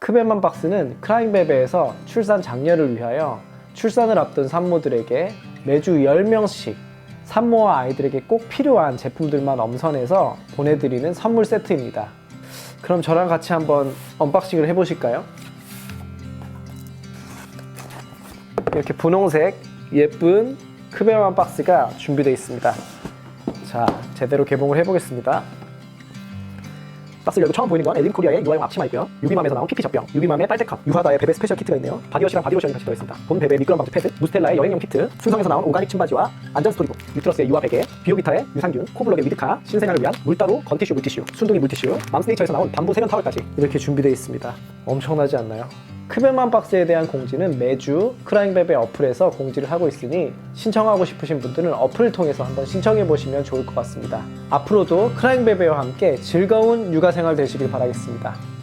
크베만 박스는 크라잉베베에서 출산 장려를 위하여 출산을 앞둔 산모들에게 매주 10명씩 산모와 아이들에게 꼭 필요한 제품들만 엄선해서 보내드리는 선물 세트입니다. 그럼 저랑 같이 한번 언박싱을 해보실까요? 이렇게 분홍색 예쁜 크베만 박스가 준비되어 있습니다. 자, 제대로 개봉을 해보겠습니다. 박스 열고 처음 보이는 건 엘린 코리아의 유아용 앞치마이고요. 유비맘에서 나온 피피 젖병, 유비맘의 빨대컵, 유하다의 베베 스페셜 키트가 있네요. 바디워시랑 바디로션이 같이 들어있습니다. 본 베베 미끄럼 방지 패드, 무스텔라의 여행용 키트, 순성에서 나온 오가닉 침바지와 안전 스토리북, 유트러스의 유아 베개, 비오기타의 유산균, 코블럭의 위드카, 신생아를 위한 물따로 건티슈 물티슈, 순둥이 물티슈, 맘스네이처에서 나온 담보 세면 타월까지. 이렇게 준비되어 있습니다. 엄청나지 않나요? 크베만 박스에 대한 공지는 매주 크라잉베베 어플에서 공지를 하고 있으니 신청하고 싶으신 분들은 어플을 통해서 한번 신청해 보시면 좋을 것 같습니다. 앞으로도 크라잉베베와 함께 즐거운 육아 생활 되시길 바라겠습니다.